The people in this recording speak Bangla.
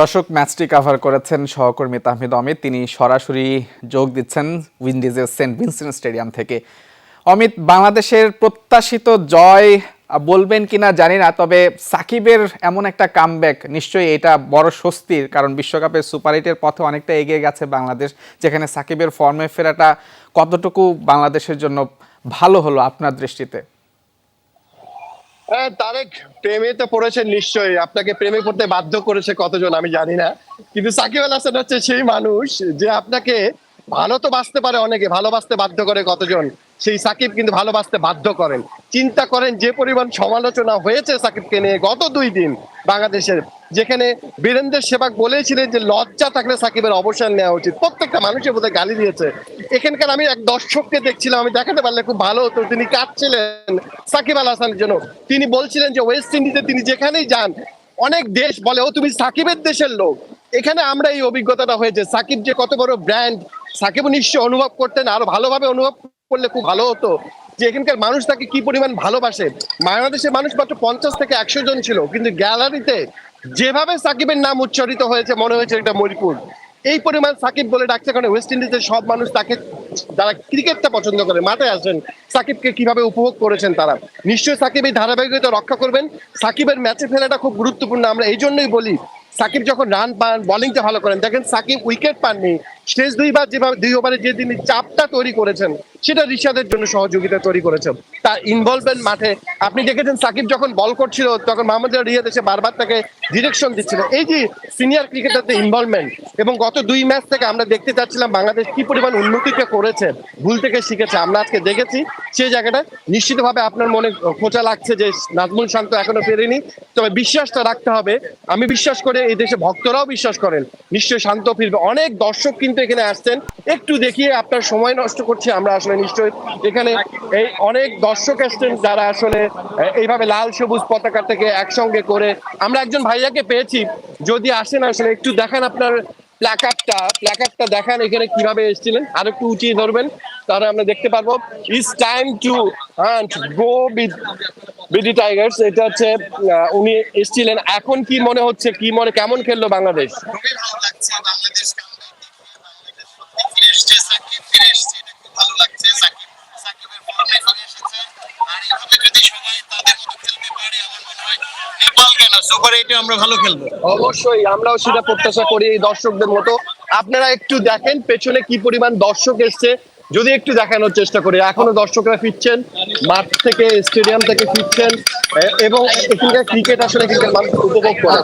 দর্শক, ম্যাচটি কাভার করেছেন সহকর্মী তাহমিদ অমিত। তিনি সরাসরি যোগ দিচ্ছেন উইন্ডিজের সেন্ট ভিনসেন্ট স্টেডিয়াম থেকে। অমিত, বাংলাদেশের প্রত্যাশিত জয় বলবেন কিনা জানি না, তবে সাকিবের এমন একটা কামব্যাক নিশ্চয়ই এটা বড় স্বস্তির, কারণ বিশ্বকাপের সুপার এইটের পথে অনেকটা এগিয়ে গেছে বাংলাদেশ, যেখানে সাকিবের ফর্মে ফেরাটা কতটুকু বাংলাদেশের জন্য ভালো হলো আপনার দৃষ্টিতে? তারেক, প্রেমে তো পড়েছে নিশ্চয়ই। আপনাকে প্রেমে পড়তে বাধ্য করেছে কতজন আমি জানি না। কিন্তু সাকিব আল হাসান হচ্ছে সেই মানুষ যে আপনাকে ভালো তো বাঁচতে পারে অনেকে, ভালোবাসতে বাধ্য করে কতজন। সেই সাকিব কিন্তু ভালোবাসতে বাধ্য করেন। চিন্তা করেন যে পরিমাণ সমালোচনা হয়েছে সাকিবকে নিয়ে গত দুই দিন বাংলাদেশের যেখানে বীরেন্দ্র সেবাক বলেছিলেন যে লজ্জা থাকলে সাকিবের অবসান নেওয়া উচিত। প্রত্যেকটা মানুষের বোধহয় গালি দিয়েছে। এখানকার আমি এক দর্শককে দেখছিলাম, আমি দেখাতে পারলে খুব ভালো হতো। তিনি কাঁদছিলেন সাকিব আল হাসানের জন্য। তিনি বলছিলেন যে ওয়েস্ট ইন্ডিজে তিনি যেখানেই যান, অনেক দেশ বলে, ও, তুমি সাকিবের দেশের লোক। এখানে আমরা এই অভিজ্ঞতাটা হয়েছে। সাকিব যে কত বড় ব্র্যান্ড সাকিব নিশ্চয় অনুভব করতেন, আরও ভালোভাবে অনুভব করলে খুব ভালো হতো যে এখানকার মানুষ তাকে কি পরিমাণ ভালোবাসে। বাংলাদেশের মানুষ মাত্র পঞ্চাশ থেকে একশো জন ছিল, কিন্তু গ্যালারিতে যেভাবে সাকিবের নাম উচ্চারিত হয়েছে, মনে হয়েছে এটা মরিপুর এই পরিমাণ সাকিব বলে ডাকছে কারণ ওয়েস্ট ইন্ডিজের সব মানুষ তাকে, যারা ক্রিকেটটা পছন্দ করে, মাঠে আসেন সাকিবকে কীভাবে উপভোগ করেছেন তারা। নিশ্চয়ই সাকিব এই ধারাবাহিকতা রক্ষা করবেন। সাকিবের ম্যাচে ফেলাটা খুব গুরুত্বপূর্ণ, আমরা এই জন্যই বলি, সাকিব যখন রান পান বলিংটা ভালো করেন, দেখেন সাকিব উইকেট পাননি শেষ দুইবার যেভাবে দুই ওভারে যে তিনি চাপটা তৈরি করেছেন, সেটা রিশাদের জন্য সহযোগিতা তৈরি করেছেন। তার ইনভলভমেন্ট মাঠে, আপনি দেখেছেন সাকিব যখন বল করছিল, তখন মোহাম্মদ রিয়াদ এসে বারবার তাকে ডিরেকশন দিচ্ছিল। এই যে সিনিয়র ক্রিকেটারদের ইনভলভমেন্ট এবং গত দুই ম্যাচ থেকে আমরা দেখতে চাচ্ছিলাম বাংলাদেশ কি পরিমাণ উন্নতিটা করেছে, ভুল থেকে শিখেছে। আমরা আজকে দেখেছি সেই জায়গাটা। নিশ্চিতভাবে আপনার মনে খোঁচা লাগছে যে নাজমুল শান্ত এখনও ফেরেনি। তবে বিশ্বাসটা রাখতে হবে। আমি বিশ্বাস করে এই দেশে ভক্তরাও বিশ্বাস করেন। নিশ্চয়ই শান্ত ফিরবে। অনেক দর্শক কিন্তু এখানে আসছেন। একটু দেখিয়ে আপনার সময় নষ্ট করছি, আমরা আসলে নিশ্চয়ই এখানে এই অনেক দর্শক আসছেন যারা আসলে এইভাবে লাল সবুজ পতাকা থেকে একসঙ্গে করে, আমরা একজন ভাইয়াকে পেয়েছি। যদি আসেন আসলে একটু দেখান আপনার প্ল্যাকার্ডটা প্ল্যাকার্ডটা দেখান এখানে কীভাবে এসেছিলেন, আর একটু উঁচিয়ে ধরবেন, তাহলে আমরা দেখতে পারব। It's time to hunt go with BD Tigers এটা হচ্ছে উনি এসেছিলেন। এখন কি মনে হচ্ছে, কি মনে, কেমন খেললো বাংলাদেশ? খুবই ভালো লাগছে। লাগছে, সাকিব সাকিবের ফর্মে ফিরে এসেছে। আর এইভাবে যদি সবাই তাদের মতো খেলতে পারে, আমার মনে হয় নেপাল কেন? সুপার এইটে আমরা ভালো খেলব। অবশ্যই, আমরাও সেটা প্রত্যাশা করি এই দর্শকদের মতো। আপনারা একটু দেখেন পেছনে কি পরিমাণ দর্শক এসছে। যদি একটু দেখানোর চেষ্টা করি, এখনও দর্শকরা ফিরছেন, মাঠ থেকে, স্টেডিয়াম থেকে ফিরছেন এবং এখানকার ক্রিকেট আসলে এখানকার মানুষ উপভোগ করে